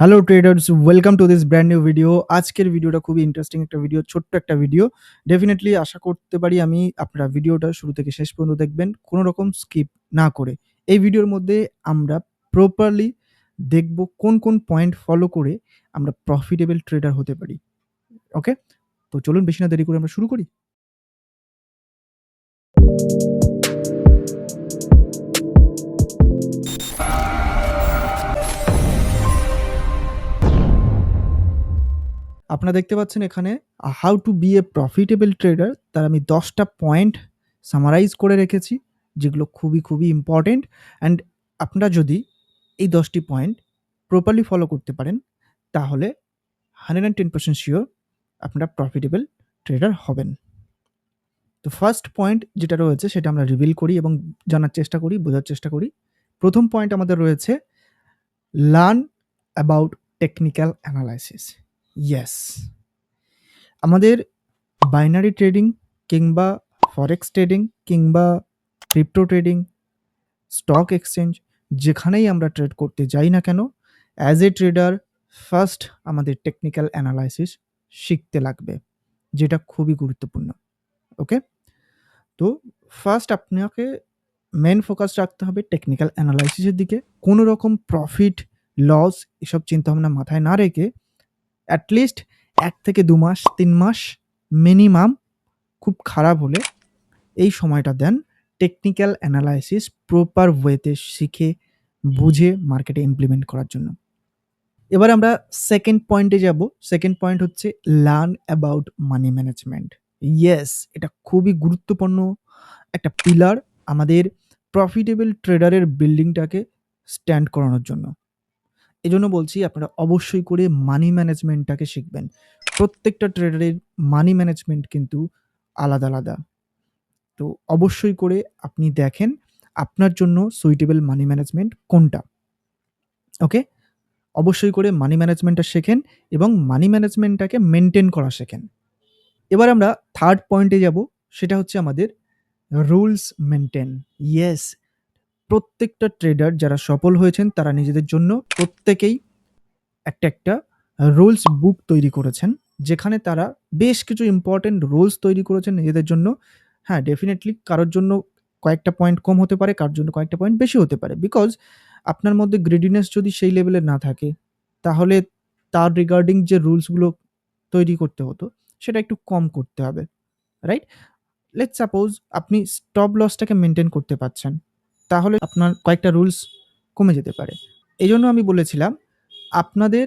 Hello traders welcome to this brand new video আজকের ভিডিওটা খুবই ইন্টারেস্টিং একটা ভিডিও ছোট্ট একটা ভিডিও ডেফিনেটলি আশা করতে পারি আমি আপনারা ভিডিওটা শুরু থেকে শেষ পর্যন্ত দেখবেন, কোনো রকম স্কিপ না করে। এই ভিডিওর মধ্যে আমরা প্রপারলি দেখব কোন কোন পয়েন্ট ফলো করে আমরা প্রফিটেবল ট্রেডার হতে পারি। ওকে তো চলুন, বেশি না দেরি করে আমরা শুরু করি। আপনারা দেখতে পাচ্ছেন এখানে how to be a profitable trader তার আমি দশটা পয়েন্ট সামারাইজ করে রেখেছি, যেগুলো খুবই খুবই ইম্পর্টেন্ট অ্যান্ড আপনারা যদি এই দশটি পয়েন্ট প্রপারলি ফলো করতে পারেন, তাহলে hundred and ten percent sure আপনারা প্রফিটেবল ট্রেডার হবেন। তো ফার্স্ট পয়েন্ট যেটা রয়েছে, সেটা আমরা রিভিল করি এবং জানার চেষ্টা করি, বোঝার চেষ্টা করি। প্রথম পয়েন্ট আমাদের রয়েছে learn about technical analysis yes আমাদের বাইনারি ট্রেডিং কিংবা ফরেক্স ট্রেডিং কিংবা ক্রিপ্টো ট্রেডিং স্টক এক্সচেঞ্জ যেখানেই আমরা ট্রেড করতে যাই না কেন অ্যাজ এ ট্রেডার ফার্স্ট আমাদের টেকনিক্যাল অ্যানালাইসিস শিখতে লাগবে, যেটা খুবই গুরুত্বপূর্ণ ওকে তো ফার্স্ট আপনাকে মেন ফোকাস রাখতে হবে টেকনিক্যাল অ্যানালাইসিসের দিকে। কোনো রকম প্রফিট লস এসব চিন্তাভাবনা মাথায় না রেখে অ্যাটলিস্ট এক থেকে দু মাস, তিন মাস মিনিমাম খুব খারাপ হলে এই সময়টা দেন টেকনিক্যাল অ্যানালাইসিস প্রপার ওয়েতে শিখে, বুঝে মার্কেটে ইমপ্লিমেন্ট করার জন্য। এবার আমরা সেকেন্ড পয়েন্টে যাব। সেকেন্ড পয়েন্ট হচ্ছে learn about money management yes এটা খুবই গুরুত্বপূর্ণ একটা পিলার আমাদের প্রফিটেবল ট্রেডারের বিল্ডিংটাকে স্ট্যান্ড করানোর জন্য। এজন্য বলছি আপনারা অবশ্যই করে মানি ম্যানেজমেন্টটাকে শিখবেন। প্রত্যেকটা ট্রেডারের মানি ম্যানেজমেন্ট কিন্তু আলাদা আলাদা। তো অবশ্যই করে আপনি দেখেন আপনার জন্য সুইটেবল মানি ম্যানেজমেন্ট কোনটা। ওকে অবশ্যই করে মানি ম্যানেজমেন্টটা শেখেন এবং মানি ম্যানেজমেন্টটাকে মেনটেন করা শেখেন। এবার আমরা থার্ড পয়েন্টে যাব, সেটা হচ্ছে আমাদের রুলস মেনটেন ইয়েস প্রত্যেকটা ট্রেডার যারা সফল হয়েছেন, তারা নিজেদের জন্য প্রত্যেকেই একটা একটা রুলস বুক তৈরি করেছেন, যেখানে তারা বেশ কিছু ইম্পর্টেন্ট রুলস তৈরি করেছেন নিজেদের জন্য। হ্যাঁ ডেফিনেটলি কারোর জন্য কয়েকটা পয়েন্ট কম হতে পারে, কারোর জন্য কয়েকটা পয়েন্ট বেশি হতে পারে। বিকজ আপনার মধ্যে গ্রেডিনেস যদি সেই লেভেলে না থাকে, তাহলে তার রিগার্ডিং যে রুলসগুলো তৈরি করতে হতো, সেটা একটু কম করতে হবে রাইট লেট সাপোজ আপনি স্টপ লসটাকে মেনটেন করতে পারছেন। তাহলে আপনার কয়েকটা রুলস কমে যেতে পারে। এই জন্য আমি বলেছিলাম, আপনাদের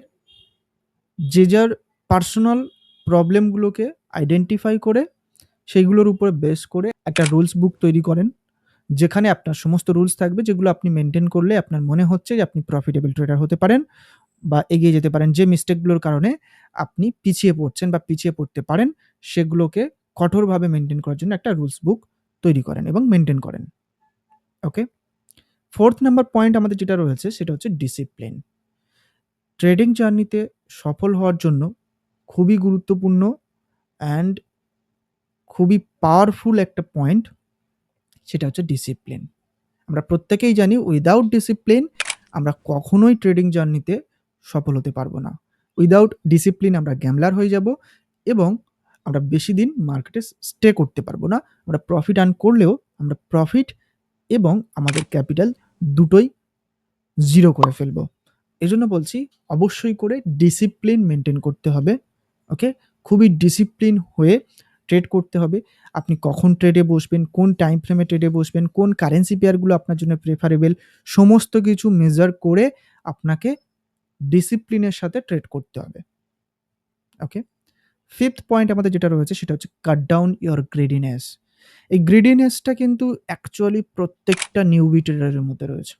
যে যার পার্সোনাল প্রবলেমগুলোকে আইডেন্টিফাই করে, সেইগুলোর উপরে বেস করে একটা রুলস বুক তৈরি করেন, যেখানে আপনার সমস্ত রুলস থাকবে যেগুলো আপনি মেনটেন করলে আপনার মনে হচ্ছে যে আপনি প্রফিটেবল ট্রেডার হতে পারেন বা এগিয়ে যেতে পারেন। যে মিস্টেকগুলোর কারণে আপনি পিছিয়ে পড়ছেন বা পিছিয়ে পড়তে পারেন, সেগুলোকে কঠোরভাবে মেনটেন করার জন্য একটা রুলস বুক তৈরি করেন এবং মেনটেন করেন। ওকে ফোর্থ নাম্বার পয়েন্ট আমাদের যেটা রয়েছে, সেটা হচ্ছে ডিসিপ্লিন ট্রেডিং জার্নিতে সফল হওয়ার জন্য খুবই গুরুত্বপূর্ণ অ্যান্ড খুবই পাওয়ারফুল একটা পয়েন্ট সেটা হচ্ছে ডিসিপ্লিন আমরা প্রত্যেকেই জানি উইদাউট ডিসিপ্লিন আমরা কখনোই ট্রেডিং জার্নিতে সফল হতে পারব না। উইদাউট ডিসিপ্লিন আমরা গ্যামলার হয়ে যাব এবং আমরা বেশি দিন মার্কেটে স্টে করতে পারব না। আমরা প্রফিট আর্ন করলেও আমরা প্রফিট এবং আমাদের ক্যাপিটাল দুটোই জিরো করে ফেলব। এই জন্য বলছি অবশ্যই করে ডিসিপ্লিন মেনটেন করতে হবে ওকে খুবই ডিসিপ্লিন হয়ে ট্রেড করতে হবে। আপনি কখন ট্রেডে বসবেন, কোন টাইম ফ্রেমে ট্রেডে বসবেন, কোন কারেন্সি পেয়ারগুলো আপনার জন্য প্রেফারেবল সমস্ত কিছু মেজার করে আপনাকে ডিসিপ্লিনের সাথে ট্রেড করতে হবে ওকে ফিফথ পয়েন্ট আমাদের যেটা রয়েছে সেটা হচ্ছে কাট ডাউন ইয়োর গ্রেডিনেস এই গ্রিডিনেসটা কিন্তু অ্যাকচুয়ালি প্রত্যেকটা নিউবি ট্রেডারের মধ্যে রয়েছে।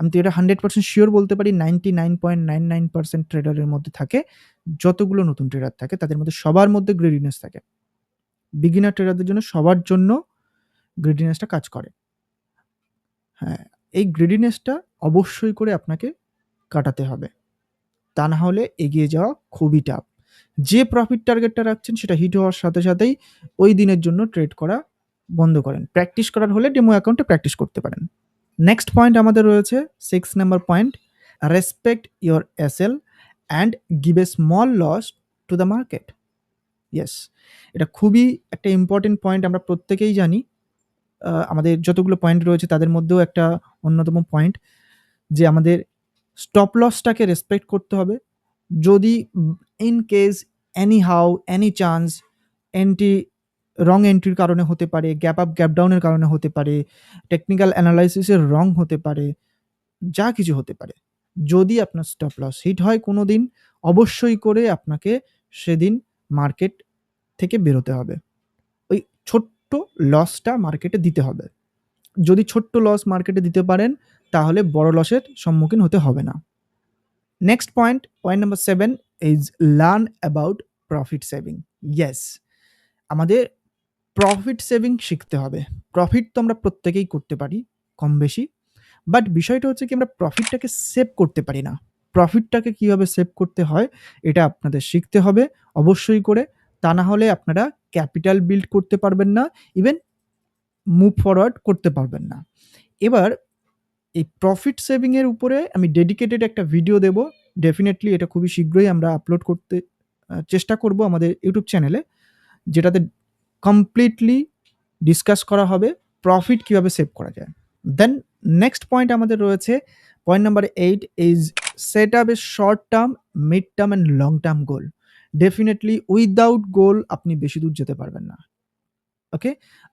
আমি তো এটা হান্ড্রেড পার্সেন্ট শিওর বলতে পারি ninety nine point nine nine percent ট্রেডারের মধ্যে থাকে, যতগুলো নতুন ট্রেডার থাকে, তাদের মধ্যে সবার মধ্যে গ্রিডিনেস থাকে। বিগিনার ট্রেডারদের জন্য সবার জন্য গ্রিডিনেসটা কাজ করে। হ্যাঁ এই গ্রিডিনেসটা অবশ্যই করে আপনাকে কাটাতে হবে। তা না হলে এগিয়ে যাওয়া খুবই টাফ যে প্রফিট টার্গেটটা রাখছেন সেটা হিট হওয়ার সাথে সাথেই ওই দিনের জন্য ট্রেড করা বন্ধ করেন। প্র্যাকটিস করার হলে ডেমো অ্যাকাউন্টে প্র্যাকটিস করতে পারেন। নেক্সট পয়েন্ট আমাদের রয়েছে six number point respect your SL and give a small loss to the market yes এটা খুবই একটা ইম্পর্টেন্ট পয়েন্ট আমরা প্রত্যেকেই জানি। আমাদের যতগুলো পয়েন্ট রয়েছে তাদের মধ্যেও একটা অন্যতম পয়েন্ট যে আমাদের স্টপ লসটাকে রেসপেক্ট করতে হবে। যদি in case any how any chance entry wrong এন্ট্রির কারণে হতে পারে গ্যাপ আপ গ্যাপ ডাউনের কারণে হতে পারে টেকনিক্যাল অ্যানালাইসিসের রং হতে পারে, যা কিছু হতে পারে। যদি আপনার স্টপ লস হিট হয় কোনো দিন অবশ্যই করে আপনাকে সেদিন মার্কেট থেকে বেরোতে হবে। ওই ছোট্ট লসটা মার্কেটে দিতে হবে। যদি ছোট্ট লস মার্কেটে দিতে পারেন, তাহলে বড় লসের সম্মুখীন হতে হবে না। Next point point number seven is learn about profit saving yes আমাদের প্রফিট সেভিং শিখতে হবে। প্রফিট তো আমরা প্রত্যেকেই করতে পারি, কম বেশি। বাট বিষয়টা হচ্ছে কি, আমরা প্রফিটটাকে সেভ করতে পারি না। প্রফিটটাকে কীভাবে সেভ করতে হয়, এটা আপনাদের শিখতে হবে অবশ্যই করে। তা না হলে আপনারা ক্যাপিটাল বিল্ড করতে পারবেন না ইভেন মুভ ফরওয়ার্ড করতে পারবেন না। এবার এই প্রফিট সেভিংয়ের উপরে আমি ডেডিকেটেড একটা ভিডিও দেব। ডেফিনেটলি এটা খুবই শীঘ্রই আমরা আপলোড করতে চেষ্টা করব আমাদের ইউটিউব চ্যানেলে যেটাতে কমপ্লিটলি ডিসকাস করা হবে প্রফিট কীভাবে সেভ করা যায়। দেন নেক্সট পয়েন্ট আমাদের রয়েছে point number eight is set up a short term mid term and long term goal definitely without goal আপনি বেশি দূর যেতে পারবেন না। ওকে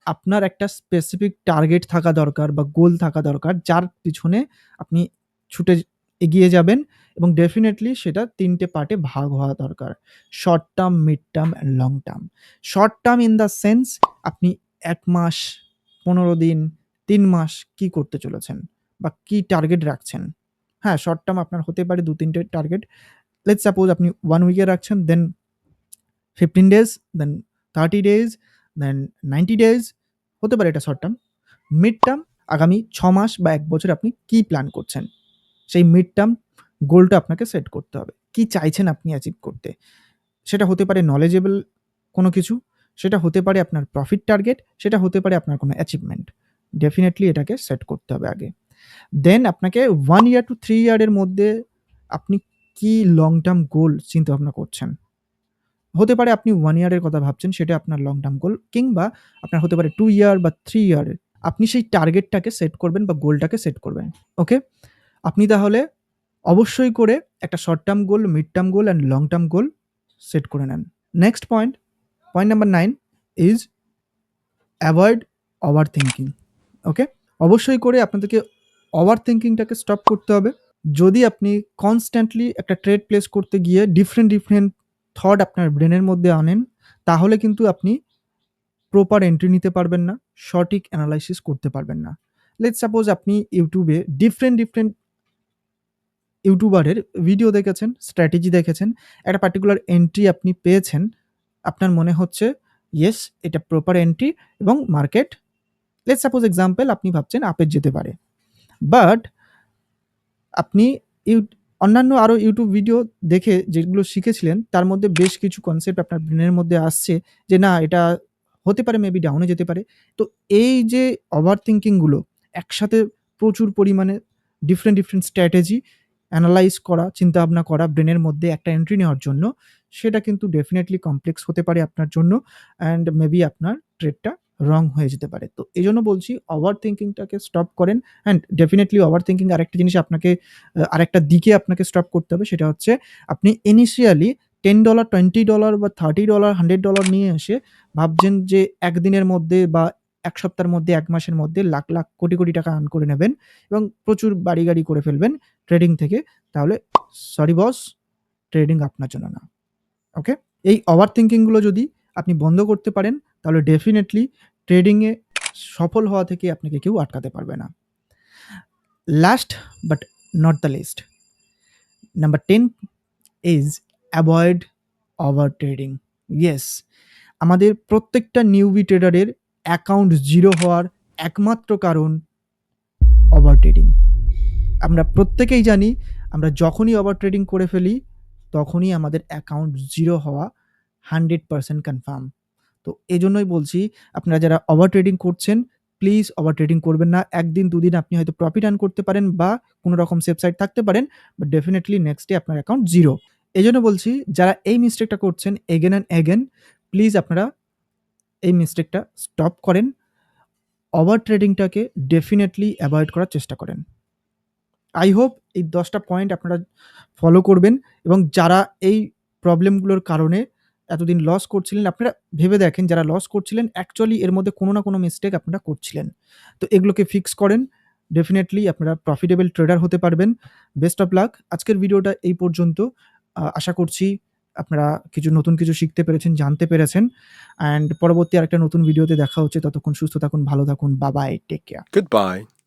আপনার একটা স্পেসিফিক টার্গেট থাকা দরকার বা গোল থাকা দরকার, যার পিছনে আপনি ছুটে এগিয়ে যাবেন এবং ডেফিনেটলি সেটা তিনটে পার্টে ভাগ হওয়া দরকার। Short term mid term and long term short term in the sense আপনি এক মাস, পনেরো দিন, তিন মাস কি করতে চলেছেন বা কি টার্গেট রাখছেন? হ্যাঁ শর্ট টার্ম আপনার হতে পারে দু, তিনটে টার্গেট লেট সাপোজ আপনি ওয়ান উইকে রাখছেন then fifteen days then thirty days then ninety days হতে পারে এটা শর্ট টার্ম মিড টার্ম আগামী ছ মাস বা এক বছর আপনি কি প্ল্যান করছেন? সেই মিড টার্ম গোলটা আপনাকে সেট করতে হবে। কি চাইছেন আপনি অ্যাচিভ করতে? সেটা হতে পারে নলেজেবল কোনো কিছু, সেটা হতে পারে আপনার প্রফিট টার্গেট সেটা হতে পারে আপনার কোনো অ্যাচিভমেন্ট ডেফিনেটলি এটাকে সেট করতে হবে আগে। দেন আপনাকে ওয়ান ইয়ার টু থ্রি ইয়ারের মধ্যে আপনি কি লং টার্ম গোল চিন্তা ভাবনা করছেন? হতে পারে আপনি ওয়ান ইয়ারের কথা ভাবছেন, সেটা আপনার লং টার্ম গোল কিংবা আপনার হতে পারে টু ইয়ার বা থ্রি ইয়ারের আপনি সেই টার্গেটটাকে সেট করবেন বা গোলটাকে সেট করবেন ওকে আপনি তাহলে অবশ্যই করে একটা short term goal mid term goal and long term goal set করে নেন। Next point point number nine is avoid over thinking okay অবশ্যই করে আপনাদেরকে ওভার থিঙ্কিংটাকে স্টপ করতে হবে। যদি আপনি কনস্ট্যান্টলি একটা ট্রেড প্লেস করতে গিয়ে ডিফারেন্ট ডিফারেন্ট থট আপনার ব্রেনের মধ্যে আনেন, তাহলে কিন্তু আপনি প্রপার এন্ট্রি নিতে পারবেন না, সঠিক অ্যানালাইসিস করতে পারবেন না। লেট সাপোজ আপনি ইউটিউবে ডিফারেন্ট ডিফারেন্ট ইউটিউবারের ভিডিও দেখেছেন স্ট্র্যাটেজি দেখেছেন, একটা পার্টিকুলার এন্ট্রি আপনি পেয়েছেন, আপনার মনে হচ্ছে ইয়েস এটা প্রপার এন্ট্রি এবং মার্কেট লেট সাপোজ এক্সাম্পল আপনি ভাবছেন আপের যেতে পারে। বাট আপনি অন্যান্য আরও ইউটিউব ভিডিও দেখে যেগুলো শিখেছিলেন, তার মধ্যে বেশ কিছু কনসেপ্ট আপনার ব্রেনের মধ্যে আসছে যে, না, এটা হতে পারে মেবি ডাউনে যেতে পারে। তো এই যে ওভার থিঙ্কিংগুলো একসাথে প্রচুর পরিমাণে ডিফারেন্ট ডিফারেন্ট স্ট্র্যাটেজি অ্যানালাইজ করা, চিন্তাভাবনা করা ব্রেনের মধ্যে একটা এন্ট্রি নেওয়ার জন্য, সেটা কিন্তু ডেফিনেটলি কমপ্লেক্স হতে পারে আপনার জন্য অ্যান্ড মেবি আপনার ট্রেডটা রং হয়ে যেতে পারে। তো এই জন্য বলছি ওভার থিঙ্কিংটাকে স্টপ করেন অ্যান্ড ডেফিনেটলি ওভার থিঙ্কিং আরেকটা জিনিস আপনাকে আরেকটা দিকে আপনাকে স্টপ করতে হবে, সেটা হচ্ছে আপনি initially ten dollar twenty dollar বা থার্টি ডলার হান্ড্রেড ডলার নিয়ে এসে ভাবছেন যে একদিনের মধ্যে বা এক সপ্তাহের মধ্যে, এক মাসের মধ্যে লাখ লাখ, কোটি কোটি টাকা আর্ন করে নেবেন এবং প্রচুর বাড়ি গাড়ি করে ফেলবেন ট্রেডিং থেকে, তাহলে সরি বস ট্রেডিং আপনার জন্য না। ওকে এই ওভার থিঙ্কিংগুলো যদি আপনি বন্ধ করতে পারেন, তাহলে ডেফিনেটলি ট্রেডিংয়ে সফল হওয়া থেকে আপনাকে কেউ আটকাতে পারবে না। Last but not the least number ten is avoid over trading yes আমাদের প্রত্যেকটা নিউবি ট্রেডারের অ্যাকাউন্ট জিরো হওয়ার একমাত্র কারণ ওভার ট্রেডিং আমরা প্রত্যেকেই জানি, আমরা যখনই ওভার ট্রেডিং করে ফেলি, তখনই আমাদের অ্যাকাউন্ট জিরো হওয়া হান্ড্রেড পারসেন্ট কনফার্ম তো এই জন্যই বলছি, আপনারা যারা ওভার ট্রেডিং করছেন প্লিজ ওভার ট্রেডিং করবেন না। একদিন, দুদিন আপনি হয়তো প্রফিট আর্ন করতে পারেন বা কোনো রকম সেফ সাইড থাকতে পারেন। বাট ডেফিনেটলি নেক্সট ডে আপনার অ্যাকাউন্ট জিরো এই জন্য বলছি, যারা এই মিস্টেকটা করছেন এগেন অ্যান্ড এগেন প্লিজ আপনারা এই মিস্টেকটা স্টপ করেন। ওভার ট্রেডিংটাকে ডেফিনেটলি অ্যাভয়েড করার চেষ্টা করেন। আই হোপ এই দশটা পয়েন্ট আপনারা ফলো করবেন এবং যারা এই প্রবলেমগুলোর কারণে এতদিন লস করছিলেন আপনারা ভেবে দেখেন যারা লস করছিলেন অ্যাকচুয়ালি এর মধ্যে কোনো না কোনো মিস্টেক আপনারা করছিলেন। তো এগুলোকে ফিক্স করেন। ডেফিনেটলি আপনারা প্রফিটেবল ট্রেডার হতে পারবেন। Best of luck. আজকের ভিডিওটা এই পর্যন্ত। আশা করছি আপনারা কিছু নতুন কিছু শিখতে পেরেছেন, জানতে পেরেছেন। অ্যান্ড পরবর্তী আরেকটা নতুন ভিডিওতে দেখা হচ্ছে। ততক্ষণ সুস্থ থাকুন, ভালো থাকুন। বা বাই। Take care. Goodbye.